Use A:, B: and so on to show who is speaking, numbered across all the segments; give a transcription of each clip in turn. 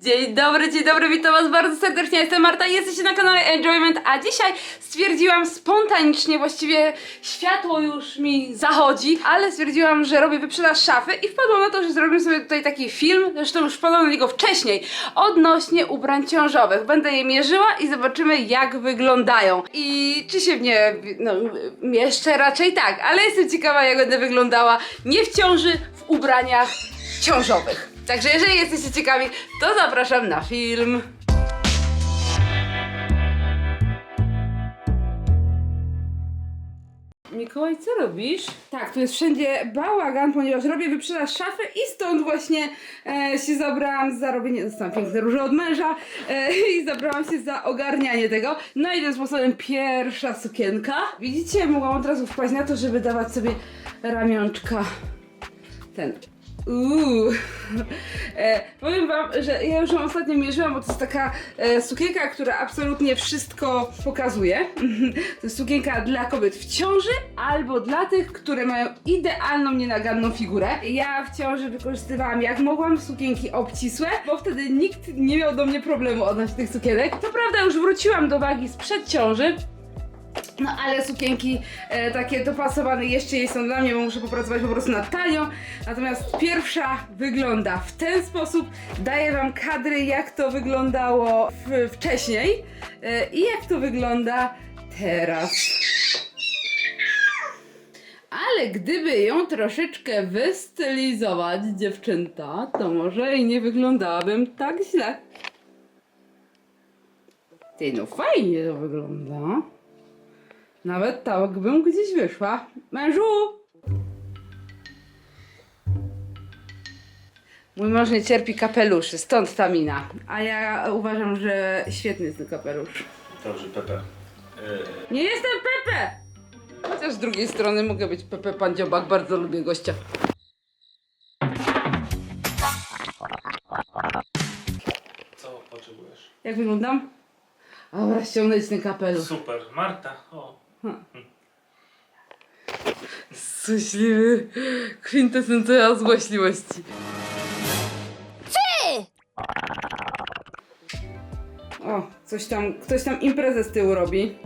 A: Dzień dobry, dzień dobry, witam was bardzo serdecznie, jestem Marta i jesteście na kanale Enjoyment, a dzisiaj stwierdziłam spontanicznie, właściwie światło już mi zachodzi, ale stwierdziłam, że robię wyprzedaż szafy i wpadłam na to, że zrobimy sobie tutaj taki film, zresztą już wpadłam na niego wcześniej, odnośnie ubrań ciążowych. Będę je mierzyła i zobaczymy jak wyglądają i czy się w nie, no, mieszczę raczej tak, ale jestem ciekawa jak będę wyglądała nie w ciąży, w ubraniach ciążowych. Także jeżeli jesteście ciekawi, to zapraszam na film. Mikołaj, co robisz? Tak, tu jest wszędzie bałagan, ponieważ robię wyprzedaż szafy i stąd właśnie e, się zabrałam za robienie, dostałam piękne róże od męża e, i zabrałam się za ogarnianie tego. No i tym sposobem pierwsza sukienka. Widzicie, mogłam od razu wpaść na to, żeby dawać sobie ramionczka ten. Uuu. E, powiem wam, że ja już ją ostatnio mierzyłam, bo to jest taka e, sukienka, która absolutnie wszystko pokazuje. to jest sukienka dla kobiet w ciąży albo dla tych, które mają idealną, nienaganną figurę. Ja w ciąży wykorzystywałam jak mogłam sukienki obcisłe, bo wtedy nikt nie miał do mnie problemu odnośnie tych sukienek. Co prawda już wróciłam do wagi sprzed ciąży, no ale sukienki e, takie dopasowane jeszcze jej są dla mnie, bo muszę popracować po prostu nad talią. Natomiast pierwsza wygląda w ten sposób. Daję wam kadry jak to wyglądało w, wcześniej e, i jak to wygląda teraz. Ale gdyby ją troszeczkę wystylizować, dziewczęta, to może i nie wyglądałabym tak źle. Ty, no fajnie to wygląda. Nawet tak bym gdzieś wyszła. Mężu! Mój mąż nie cierpi kapeluszy, stąd ta mina. A ja uważam, że świetny jest ten kapelusz.
B: Dobrze, Pepe. Yy,
A: Nie jestem Pepe! Chociaż z drugiej strony mogę być Pepe Pan Dziobak, bardzo lubię gościa.
B: co potrzebujesz?
A: Jak wyglądam? Dobra, ściągnąć ten kapelusz.
B: Super, Marta. O,
A: Złośliwy, kwintesencja złośliwości. O, coś tam, ktoś tam imprezę z tyłu robi.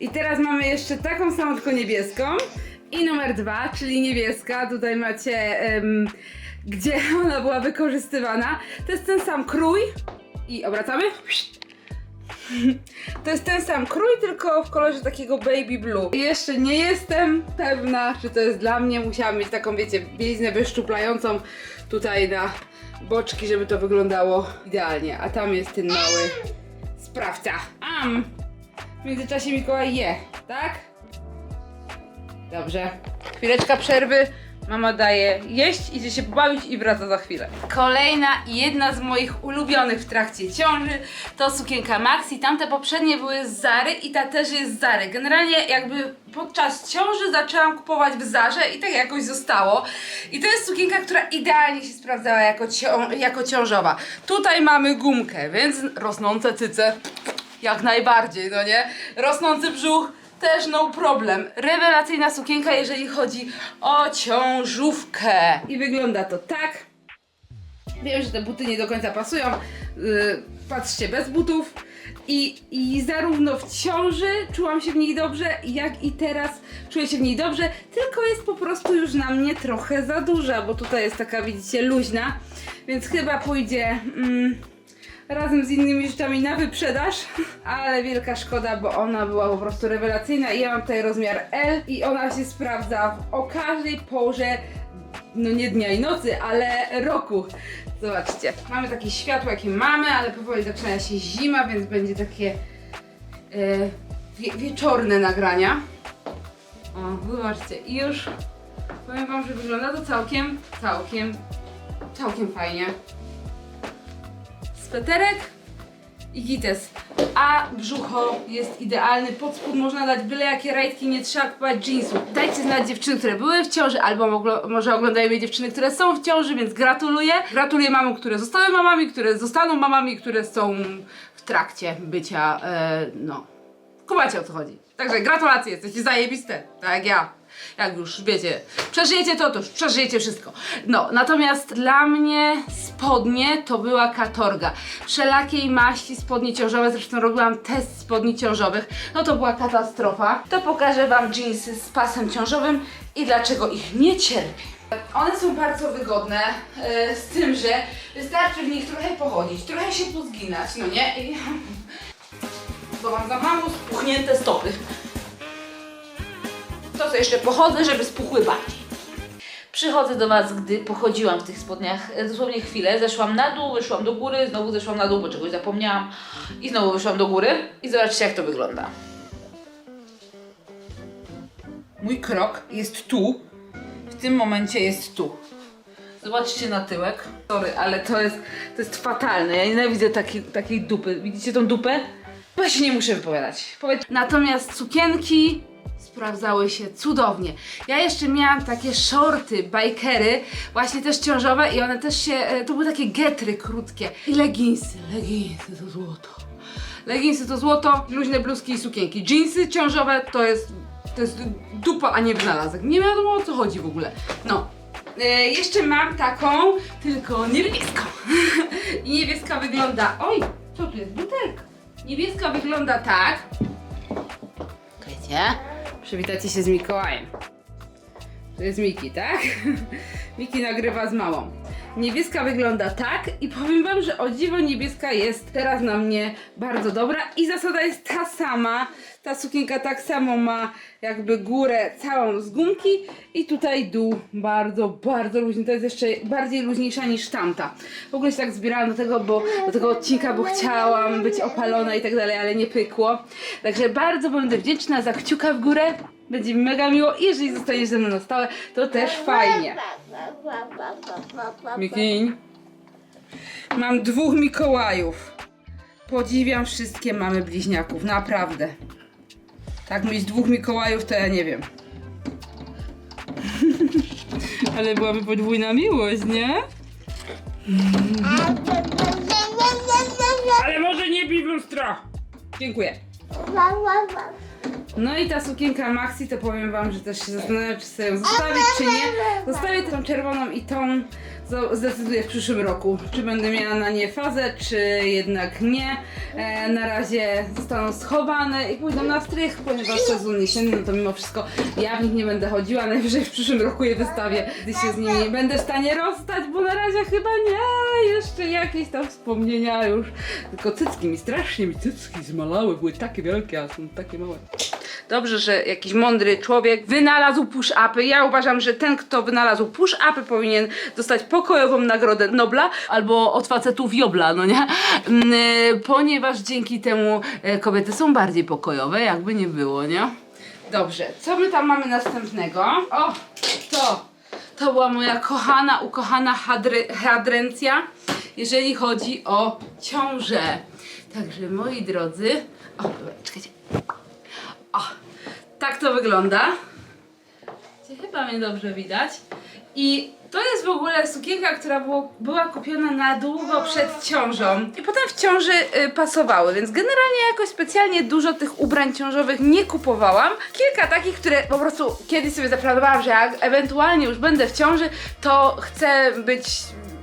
A: I teraz mamy jeszcze taką samą, tylko niebieską. I numer dwa, czyli niebieska. Tutaj macie, em, gdzie ona była wykorzystywana. To jest ten sam krój. I obracamy. To jest ten sam krój, tylko w kolorze takiego baby blue. Jeszcze nie jestem pewna, czy to jest dla mnie. Musiałam mieć taką, wiecie, bieliznę wyszczuplającą tutaj na boczki, żeby to wyglądało idealnie. A tam jest ten mały sprawca. Am! W międzyczasie Mikołaj je, tak? Dobrze. Chwileczka przerwy. Mama daje jeść, idzie się pobawić i wraca za chwilę. Kolejna i jedna z moich ulubionych w trakcie ciąży to sukienka Maxi. Tamte poprzednie były z Zary i ta też jest z Zary. Generalnie jakby podczas ciąży zaczęłam kupować w Zarze i tak jakoś zostało. I to jest sukienka, która idealnie się sprawdzała jako, cią jako ciążowa. Tutaj mamy gumkę, więc rosnące cyce jak najbardziej, no nie? Rosnący brzuch też no problem. Rewelacyjna sukienka, jeżeli chodzi o ciążówkę. I wygląda to tak. Wiem, że te buty nie do końca pasują. Yy, patrzcie, bez butów. I, I zarówno w ciąży czułam się w niej dobrze, jak i teraz czuję się w niej dobrze, tylko jest po prostu już na mnie trochę za duża, bo tutaj jest taka, widzicie, luźna, więc chyba pójdzie mm, razem z innymi rzeczami na wyprzedaż, ale wielka szkoda, bo ona była po prostu rewelacyjna i ja mam tutaj rozmiar L i ona się sprawdza w, o każdej porze no nie dnia i nocy, ale roku. Zobaczcie, mamy takie światło, jakie mamy, ale powoli zaczyna się zima, więc będzie takie e, wie, wieczorne nagrania. O, zobaczcie, i już powiem wam, że wygląda to całkiem, całkiem, całkiem fajnie. Sweterek i gites. A brzucho jest idealny, pod spód można dać byle jakie rajtki, nie trzeba kupować jeansów. Dajcie znać dziewczyny, które były w ciąży, albo może oglądają mnie dziewczyny, które są w ciąży, więc gratuluję. Gratuluję mamom, które zostały mamami, które zostaną mamami, które są w trakcie bycia, e, no, kumacie o co chodzi. Także gratulacje, jesteście zajebiste, tak jak ja. Jak już wiecie, przeżyjecie to, to już przeżyjecie wszystko. No, natomiast dla mnie spodnie to była katorga. Wszelakiej maści spodnie ciążowe, zresztą robiłam test spodni ciążowych, no to była katastrofa. To pokażę Wam jeansy z pasem ciążowym i dlaczego ich nie cierpię. One są bardzo wygodne, e, z tym, że wystarczy w nich trochę pochodzić, trochę się pozginać, no nie? I... Bo mam za mało spuchnięte stopy. To co jeszcze pochodzę, żeby spuchły bardziej. Przychodzę do Was, gdy pochodziłam w tych spodniach e, dosłownie chwilę. Zeszłam na dół, wyszłam do góry, znowu zeszłam na dół, bo czegoś zapomniałam. I znowu wyszłam do góry. I zobaczcie, jak to wygląda. Mój krok jest tu. W tym momencie jest tu. Zobaczcie na tyłek. Sorry, ale to jest, to jest fatalne. Ja nienawidzę takiej, takiej dupy. Widzicie tą dupę? Ja się nie muszę wypowiadać. Powiedz- Natomiast sukienki sprawdzały się cudownie. Ja jeszcze miałam takie shorty, bajkery, właśnie też ciążowe i one też się, e, to były takie getry krótkie. I leginsy, leginsy to złoto. Leginsy to złoto, luźne bluzki i sukienki. Jeansy ciążowe to jest, to jest dupa, a nie wynalazek. Nie wiadomo o co chodzi w ogóle. No. E, jeszcze mam taką, tylko niebieską. I niebieska wygląda. Oj, co tu jest? Butelka. Niebieska wygląda tak. Czekajcie. Przywitacie się z Mikołajem. To jest Miki, tak? Miki nagrywa z mamą. Niebieska wygląda tak i powiem wam, że o dziwo niebieska jest teraz na mnie bardzo dobra i zasada jest ta sama. Ta sukienka tak samo ma jakby górę całą z gumki i tutaj dół bardzo, bardzo luźny. To jest jeszcze bardziej luźniejsza niż tamta. W ogóle się tak zbierałam do tego, bo do tego odcinka, bo chciałam być opalona i tak dalej, ale nie pykło. Także bardzo będę wdzięczna za kciuka w górę. Będzie mi mega miło i jeżeli zostaniesz ze mną na stałe, to też fajnie. Mikiń. Mam dwóch Mikołajów. Podziwiam wszystkie mamy bliźniaków, naprawdę. Tak mieć dwóch Mikołajów, to ja nie wiem. Ale byłaby podwójna miłość, nie? Ale może nie bij w lustro! Dziękuję. No i ta sukienka Maxi, to powiem wam, że też się zastanawiam, czy sobie ją zostawić, czy nie. Zostawię tą czerwoną i tą zdecyduję w przyszłym roku, czy będę miała na nie fazę, czy jednak nie. E, na razie zostaną schowane i pójdą na strych, ponieważ sezon jesienny, no to mimo wszystko ja w nich nie będę chodziła, najwyżej w przyszłym roku je wystawię, gdy się z nimi będę w stanie rozstać, bo na razie chyba nie, jeszcze jakieś tam wspomnienia już. Tylko cycki mi, strasznie mi cycki zmalały, były takie wielkie, a są takie małe. Dobrze, że jakiś mądry człowiek wynalazł push-upy. Ja uważam, że ten, kto wynalazł push-upy powinien dostać pokojową nagrodę Nobla albo od facetów Jobla, no nie? Mm, y, Ponieważ dzięki temu e, kobiety są bardziej pokojowe, jakby nie było, nie? Dobrze, co my tam mamy następnego? O, to! To była moja kochana, ukochana hadry, hadrencja, jeżeli chodzi o ciążę. Także moi drodzy. O, czekajcie. Tak to wygląda. Chyba mnie dobrze widać. I to jest w ogóle sukienka, która było, była kupiona na długo przed ciążą. I potem w ciąży y, pasowały, więc generalnie jakoś specjalnie dużo tych ubrań ciążowych nie kupowałam. Kilka takich, które po prostu kiedyś sobie zaplanowałam, że jak ewentualnie już będę w ciąży, to chcę być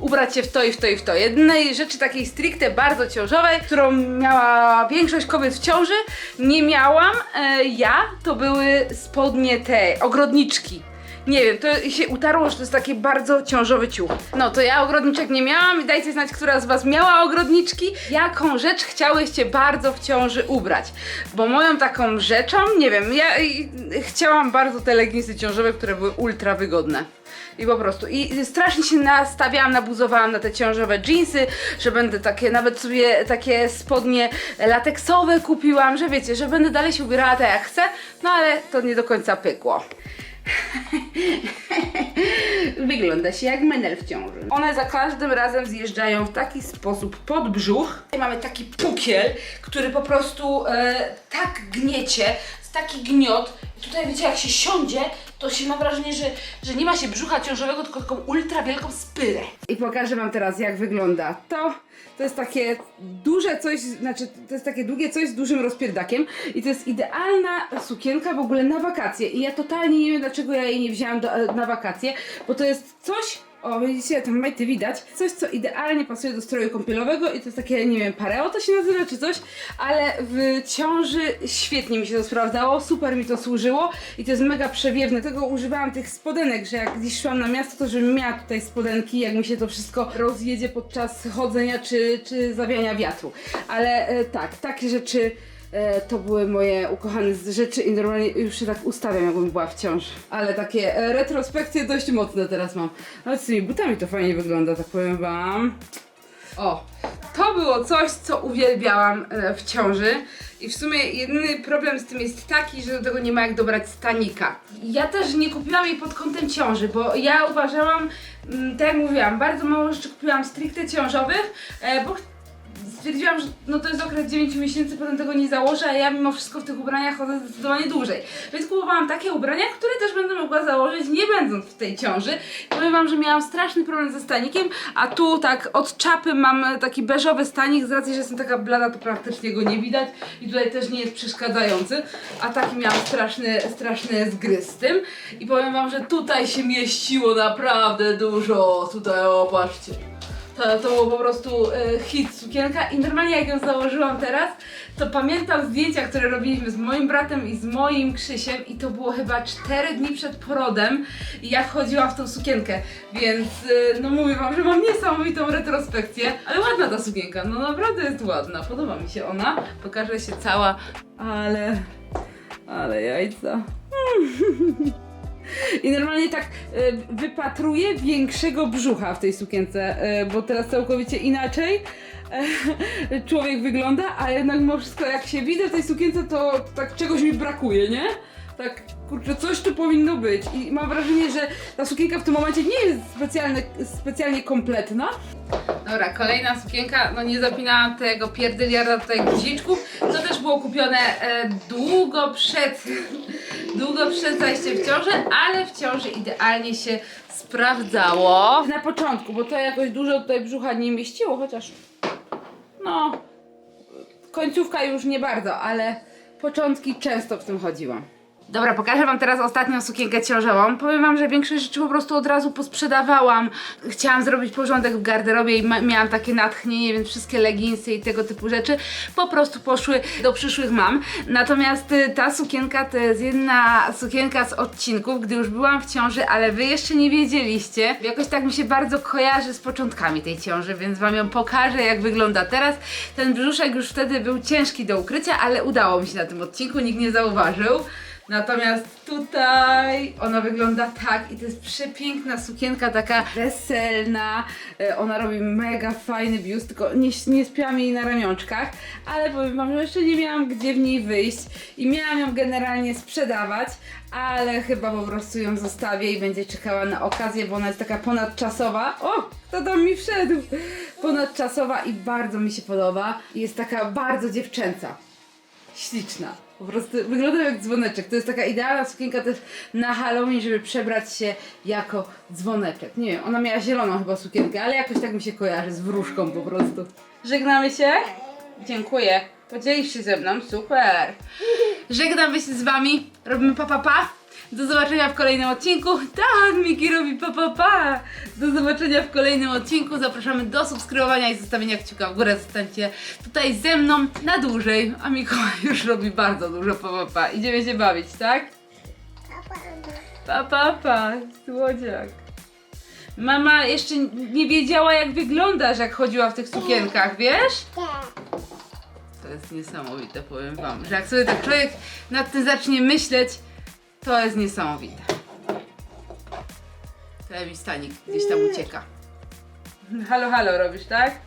A: ubrać się w to i w to i w to. Jednej rzeczy takiej stricte bardzo ciążowej, którą miała większość kobiet w ciąży, nie miałam e, ja, to były spodnie te ogrodniczki. Nie wiem, to się utarło, że to jest taki bardzo ciążowy ciuch. No to ja ogrodniczek nie miałam i dajcie znać, która z was miała ogrodniczki. Jaką rzecz chciałyście bardzo w ciąży ubrać? Bo moją taką rzeczą, nie wiem, ja chciałam bardzo te leginsy ciążowe, które były ultra wygodne. I po prostu. I strasznie się nastawiałam, nabuzowałam na te ciążowe jeansy, że będę takie, nawet sobie takie spodnie lateksowe kupiłam, że wiecie, że będę dalej się ubierała tak jak chcę, no ale to nie do końca pykło. Wygląda się jak menel w ciąży. One za każdym razem zjeżdżają w taki sposób pod brzuch. Mamy taki pukiel, który po prostu e, tak gniecie, taki gniot. I tutaj wiecie jak się siądzie to się ma wrażenie, że, że nie ma się brzucha ciążowego, tylko taką ultra wielką spyrę. I pokażę wam teraz, jak wygląda to. To jest takie duże coś, znaczy to jest takie długie coś z dużym rozpierdakiem i to jest idealna sukienka w ogóle na wakacje i ja totalnie nie wiem dlaczego ja jej nie wzięłam do, na wakacje, bo to jest coś, o widzicie, tam majty widać, coś co idealnie pasuje do stroju kąpielowego i to jest takie, nie wiem, pareo to się nazywa czy coś, ale w ciąży świetnie mi się to sprawdzało, super mi to służyło i to jest mega przewiewne, tego używałam tych spodenek, że jak gdzieś szłam na miasto, to żebym miała tutaj spodenki, jak mi się to wszystko rozjedzie podczas chodzenia czy, czy zawiania wiatru. Ale e, tak, takie rzeczy e, to były moje ukochane rzeczy i normalnie już się tak ustawiam, jakbym była w ciąży. Ale takie e, retrospekcje dość mocne teraz mam. Ale z tymi butami to fajnie wygląda, tak powiem wam. O, to było coś, co uwielbiałam e, w ciąży. I w sumie jedyny problem z tym jest taki, że do tego nie ma jak dobrać stanika. Ja też nie kupiłam jej pod kątem ciąży, bo ja uważałam, mm, tak jak mówiłam, bardzo mało rzeczy kupiłam stricte ciążowych, bo stwierdziłam, że no to jest okres 9 miesięcy, potem tego nie założę, a ja mimo wszystko w tych ubraniach chodzę zdecydowanie dłużej. Więc kupowałam takie ubrania, które też będę mogła założyć nie będąc w tej ciąży. Powiem wam, że miałam straszny problem ze stanikiem, a tu tak od czapy mam taki beżowy stanik, z racji, że jestem taka blada, to praktycznie go nie widać i tutaj też nie jest przeszkadzający, a taki miałam straszny, straszny zgryz z tym i powiem wam, że tutaj się mieściło naprawdę dużo, tutaj o, patrzcie. To, to było po prostu e, hit sukienka. I normalnie jak ją założyłam teraz, to pamiętam zdjęcia, które robiliśmy z moim bratem i z moim Krzysiem. I to było chyba 4 dni przed porodem i jak chodziłam w tą sukienkę, więc e, no mówię wam, że mam niesamowitą retrospekcję, ale ładna ta sukienka, no naprawdę jest ładna, podoba mi się ona, pokaże się cała, ale, ale jajca. I normalnie tak e, wypatruję większego brzucha w tej sukience, e, bo teraz całkowicie inaczej e, człowiek wygląda, a jednak mimo wszystko jak się widzę w tej sukience, to tak czegoś mi brakuje, nie? Tak, kurczę, coś tu powinno być. I mam wrażenie, że ta sukienka w tym momencie nie jest specjalnie, specjalnie kompletna. Dobra, kolejna sukienka, no nie zapinałam tego pierdyliarda tutaj guziczków. To też było kupione e, długo przed, długo przed zajściem w ciążę, ale w ciąży idealnie się sprawdzało. Na początku, bo to jakoś dużo tutaj brzucha nie mieściło, chociaż no, końcówka już nie bardzo, ale początki często w tym chodziłam. Dobra, pokażę wam teraz ostatnią sukienkę ciążową. Powiem wam, że większość rzeczy po prostu od razu posprzedawałam. Chciałam zrobić porządek w garderobie i miałam takie natchnienie, więc wszystkie leginsy i tego typu rzeczy po prostu poszły do przyszłych mam. Natomiast y, ta sukienka to jest jedna sukienka z odcinków, gdy już byłam w ciąży, ale wy jeszcze nie wiedzieliście. Jakoś tak mi się bardzo kojarzy z początkami tej ciąży, więc wam ją pokażę, jak wygląda teraz. Ten brzuszek już wtedy był ciężki do ukrycia, ale udało mi się na tym odcinku, nikt nie zauważył. Natomiast tutaj ona wygląda tak i to jest przepiękna sukienka, taka weselna. E, Ona robi mega fajny biust, tylko nie, nie spięłam jej na ramionczkach, ale powiem wam, że jeszcze nie miałam gdzie w niej wyjść i miałam ją generalnie sprzedawać, ale chyba po prostu ją zostawię i będzie czekała na okazję, bo ona jest taka ponadczasowa. O, kto tam mi wszedł? Ponadczasowa i bardzo mi się podoba. Jest taka bardzo dziewczęca śliczna. Po prostu wygląda jak dzwoneczek. To jest taka idealna sukienka też na Halloween, żeby przebrać się jako dzwoneczek. Nie wiem, ona miała zieloną chyba sukienkę, ale jakoś tak mi się kojarzy z wróżką po prostu. Żegnamy się? Dziękuję. Podzielisz się ze mną, super. Żegnamy się z wami. Robimy pa pa pa. Do zobaczenia w kolejnym odcinku. Tak, Miki robi pa pa pa. Do zobaczenia w kolejnym odcinku. Zapraszamy do subskrybowania i zostawienia kciuka w górę. Zostańcie tutaj ze mną na dłużej. A Mikołaj już robi bardzo dużo pa pa pa. Idziemy się bawić, tak? Pa pa pa. Słodziak. Mama jeszcze nie wiedziała jak wyglądasz jak chodziła w tych sukienkach, wiesz? To jest niesamowite, powiem wam, że jak sobie tak człowiek nad tym zacznie myśleć, to jest niesamowite. Ten mi stanik gdzieś tam ucieka. Halo, halo robisz, tak?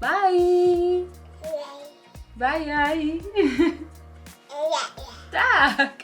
A: Bye! Bye! bye. tak!